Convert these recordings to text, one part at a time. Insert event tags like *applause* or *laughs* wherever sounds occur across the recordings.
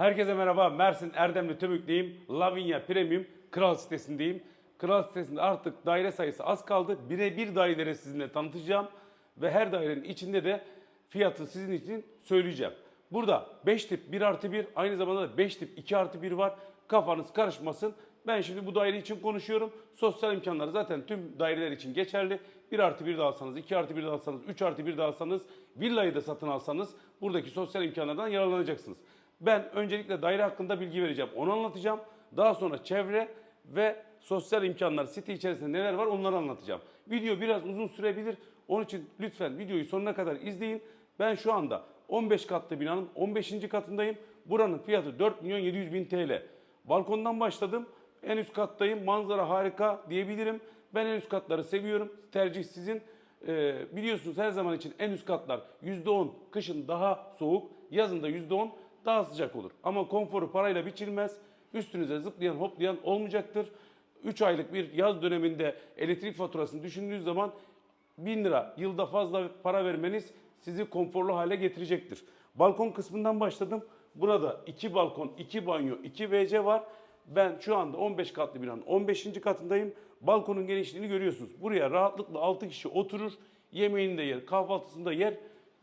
Herkese merhaba. Mersin Erdemli Tömük'teyim. Lavinia Premium Kral sitesindeyim. Kral sitesinde artık daire sayısı az kaldı. Birebir daireleri sizinle tanıtacağım. Ve her dairenin içinde de fiyatı sizin için söyleyeceğim. Burada 5 tip 1 artı 1 aynı zamanda da 5 tip 2 artı 1 var. Kafanız karışmasın. Ben şimdi bu daire için konuşuyorum. Sosyal imkanlar zaten tüm daireler için geçerli. 1 artı 1 de alsanız, 2 artı 1 de alsanız, 3 artı 1 de alsanız, villayı da satın alsanız buradaki sosyal imkanlardan yararlanacaksınız. Ben öncelikle daire hakkında bilgi vereceğim. Onu anlatacağım. Daha sonra çevre ve sosyal imkanlar site içerisinde neler var onları anlatacağım. Video biraz uzun sürebilir. Onun için lütfen videoyu sonuna kadar izleyin. Ben şu anda 15 katlı binanın 15. katındayım. Buranın fiyatı 4 milyon 700 bin TL. Balkondan başladım. En üst kattayım. Manzara harika diyebilirim. Ben en üst katları seviyorum. Tercih sizin. Ee, biliyorsunuz her zaman için en üst katlar %10 kışın daha soğuk, yazın da %10 daha sıcak olur. Ama konforu parayla biçilmez. Üstünüze zıplayan hoplayan olmayacaktır. 3 aylık bir yaz döneminde elektrik faturasını düşündüğünüz zaman 1000 lira yılda fazla para vermeniz sizi konforlu hale getirecektir. Balkon kısmından başladım. Burada 2 balkon, 2 banyo, 2 WC var. Ben şu anda 15 katlı binanın 15. katındayım. Balkonun genişliğini görüyorsunuz. Buraya rahatlıkla 6 kişi oturur. Yemeğini de yer, kahvaltısını da yer.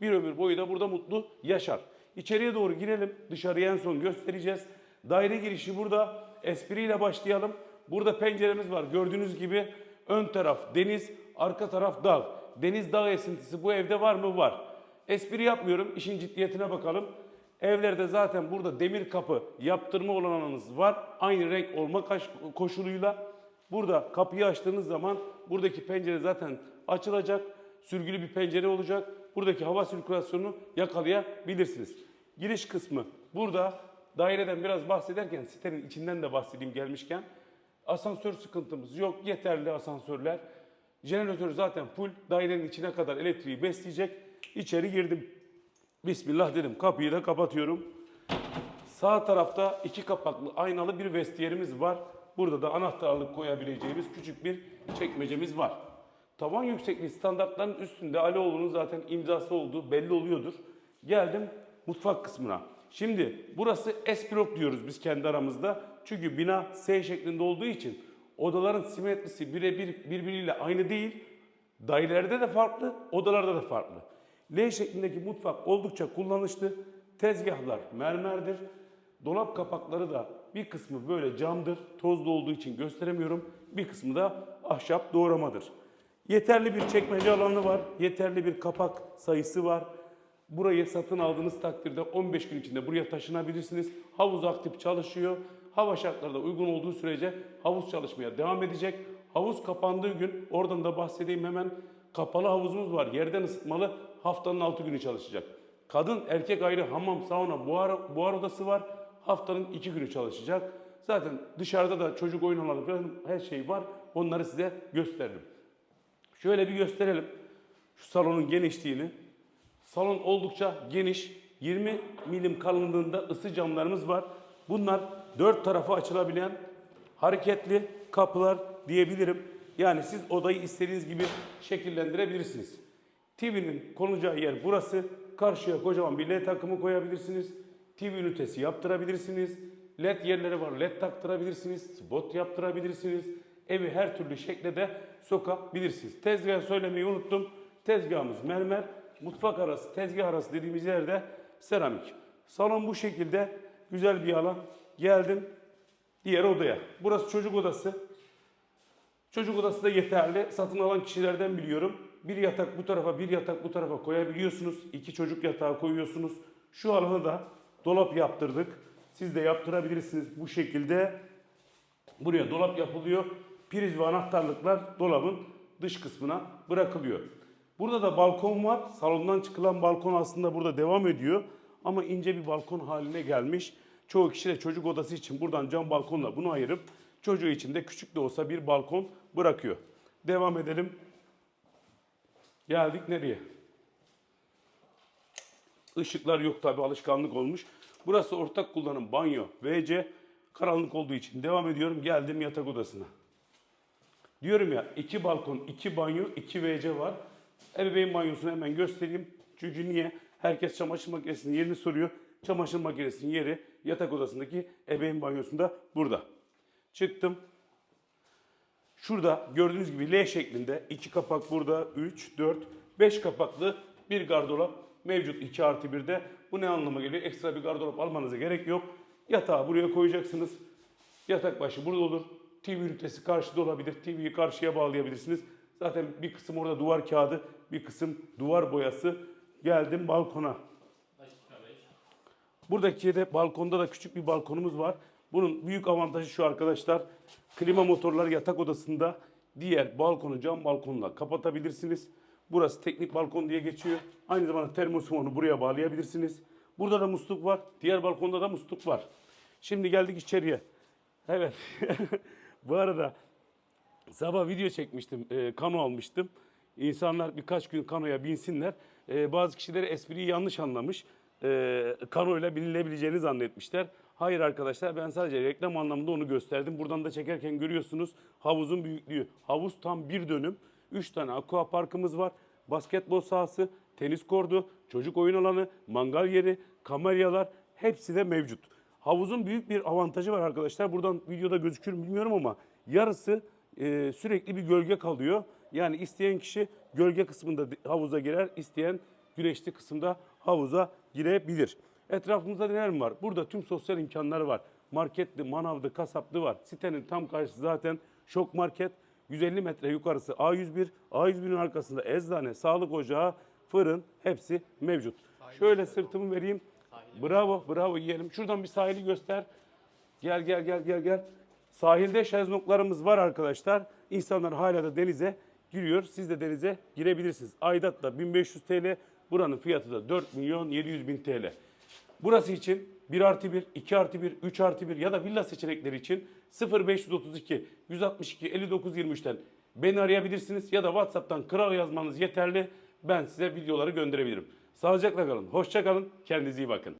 Bir ömür boyu da burada mutlu yaşar. İçeriye doğru girelim. Dışarıya en son göstereceğiz. Daire girişi burada. Espriyle başlayalım. Burada penceremiz var. Gördüğünüz gibi ön taraf deniz, arka taraf dağ. Deniz dağ esintisi bu evde var mı? Var. Espri yapmıyorum. İşin ciddiyetine bakalım. Evlerde zaten burada demir kapı yaptırma olanağınız var. Aynı renk olma koşuluyla. Burada kapıyı açtığınız zaman buradaki pencere zaten açılacak. Sürgülü bir pencere olacak. Buradaki hava sirkülasyonunu yakalayabilirsiniz. Giriş kısmı burada. Daireden biraz bahsederken sitenin içinden de bahsedeyim gelmişken. Asansör sıkıntımız yok. Yeterli asansörler. Jeneratör zaten full. Dairenin içine kadar elektriği besleyecek. İçeri girdim. Bismillah dedim. Kapıyı da kapatıyorum. Sağ tarafta iki kapaklı aynalı bir vestiyerimiz var. Burada da anahtarlık koyabileceğimiz küçük bir çekmecemiz var. Tavan yüksekliği standartların üstünde Alioğlu'nun zaten imzası olduğu belli oluyordur. Geldim mutfak kısmına. Şimdi burası S-blok diyoruz biz kendi aramızda. Çünkü bina S şeklinde olduğu için odaların simetrisi birebir birbiriyle aynı değil. Dairelerde de farklı, odalarda da farklı. L şeklindeki mutfak oldukça kullanışlı. Tezgahlar mermerdir. Dolap kapakları da bir kısmı böyle camdır. Tozlu olduğu için gösteremiyorum. Bir kısmı da ahşap doğramadır. Yeterli bir çekmece alanı var. Yeterli bir kapak sayısı var. Burayı satın aldığınız takdirde 15 gün içinde buraya taşınabilirsiniz. Havuz aktif çalışıyor. Hava şartları da uygun olduğu sürece havuz çalışmaya devam edecek. Havuz kapandığı gün oradan da bahsedeyim hemen. Kapalı havuzumuz var. Yerden ısıtmalı. Haftanın 6 günü çalışacak. Kadın erkek ayrı hamam, sauna, buhar, buhar odası var. Haftanın 2 günü çalışacak. Zaten dışarıda da çocuk oyun alanı falan her şey var. Onları size gösteririm. Şöyle bir gösterelim. Şu salonun genişliğini. Salon oldukça geniş. 20 milim kalınlığında ısı camlarımız var. Bunlar dört tarafı açılabilen hareketli kapılar diyebilirim. Yani siz odayı istediğiniz gibi şekillendirebilirsiniz. TV'nin konacağı yer burası. Karşıya kocaman bir LED takımı koyabilirsiniz. TV ünitesi yaptırabilirsiniz. LED yerleri var. LED taktırabilirsiniz. Spot yaptırabilirsiniz. Evi her türlü şekle de sokabilirsiniz. Tezgah söylemeyi unuttum. Tezgahımız mermer. Mutfak arası, tezgah arası dediğimiz yerde seramik. Salon bu şekilde güzel bir alan. Geldim diğer odaya. Burası çocuk odası. Çocuk odası da yeterli. Satın alan kişilerden biliyorum. Bir yatak bu tarafa, bir yatak bu tarafa koyabiliyorsunuz. İki çocuk yatağı koyuyorsunuz. Şu alanı da dolap yaptırdık. Siz de yaptırabilirsiniz bu şekilde. Buraya dolap yapılıyor. Priz ve anahtarlıklar dolabın dış kısmına bırakılıyor. Burada da balkon var. Salondan çıkılan balkon aslında burada devam ediyor. Ama ince bir balkon haline gelmiş. Çoğu kişi de çocuk odası için buradan cam balkonla bunu ayırıp çocuğu için de küçük de olsa bir balkon bırakıyor. Devam edelim. Geldik nereye? Işıklar yok tabi alışkanlık olmuş. Burası ortak kullanım banyo. WC karanlık olduğu için devam ediyorum. Geldim yatak odasına. Diyorum ya iki balkon, iki banyo, iki WC var. Ebeveyn banyosunu hemen göstereyim. Çünkü niye? Herkes çamaşır makinesinin yerini soruyor. Çamaşır makinesinin yeri Yatak odasındaki ebeveyn banyosunda burada. Çıktım. Şurada gördüğünüz gibi L şeklinde iki kapak burada 3, 4, 5 kapaklı bir gardırop mevcut 2 artı 1'de. Bu ne anlama geliyor? Ekstra bir gardırop almanıza gerek yok. Yatağı buraya koyacaksınız. Yatak başı burada olur. TV ünitesi karşıda olabilir. TV'yi karşıya bağlayabilirsiniz. Zaten bir kısım orada duvar kağıdı, bir kısım duvar boyası. Geldim balkona. Buradaki de balkonda da küçük bir balkonumuz var. Bunun büyük avantajı şu arkadaşlar. Klima motorları yatak odasında diğer balkonu cam balkonla kapatabilirsiniz. Burası teknik balkon diye geçiyor. Aynı zamanda termosifonu buraya bağlayabilirsiniz. Burada da musluk var. Diğer balkonda da musluk var. Şimdi geldik içeriye. Evet. *laughs* Bu arada Sabah video çekmiştim, e, kano almıştım. İnsanlar birkaç gün kanoya binsinler. E, bazı kişileri espriyi yanlış anlamış. E, kanoyla binilebileceğini zannetmişler. Hayır arkadaşlar ben sadece reklam anlamında onu gösterdim. Buradan da çekerken görüyorsunuz havuzun büyüklüğü. Havuz tam bir dönüm. Üç tane aqua parkımız var. Basketbol sahası, tenis kordu, çocuk oyun alanı, mangal yeri, kamelyalar hepsi de mevcut. Havuzun büyük bir avantajı var arkadaşlar. Buradan videoda gözükür mü bilmiyorum ama yarısı e, sürekli bir gölge kalıyor. Yani isteyen kişi gölge kısmında havuza girer, isteyen güneşli kısımda havuza girebilir. Etrafımızda neler mi var? Burada tüm sosyal imkanlar var. Marketli, manavdı, kasaplı var. Sitenin tam karşısı zaten şok market. 150 metre yukarısı A101, A101'in arkasında eczane, sağlık ocağı, fırın hepsi mevcut. Şöyle sırtımı vereyim. Bravo, bravo yiyelim. Şuradan bir sahili göster. Gel gel gel gel gel. Sahilde şezlonglarımız var arkadaşlar. İnsanlar hala da denize giriyor. Siz de denize girebilirsiniz. Aidat da 1500 TL. Buranın fiyatı da 4 milyon 700 bin TL. Burası için 1 artı 1, 2 artı 1, 3 artı 1 ya da villa seçenekleri için 0532 162 59 23'ten beni arayabilirsiniz ya da WhatsApp'tan kral yazmanız yeterli. Ben size videoları gönderebilirim. Sağlıcakla kalın, hoşça kalın, kendinize iyi bakın.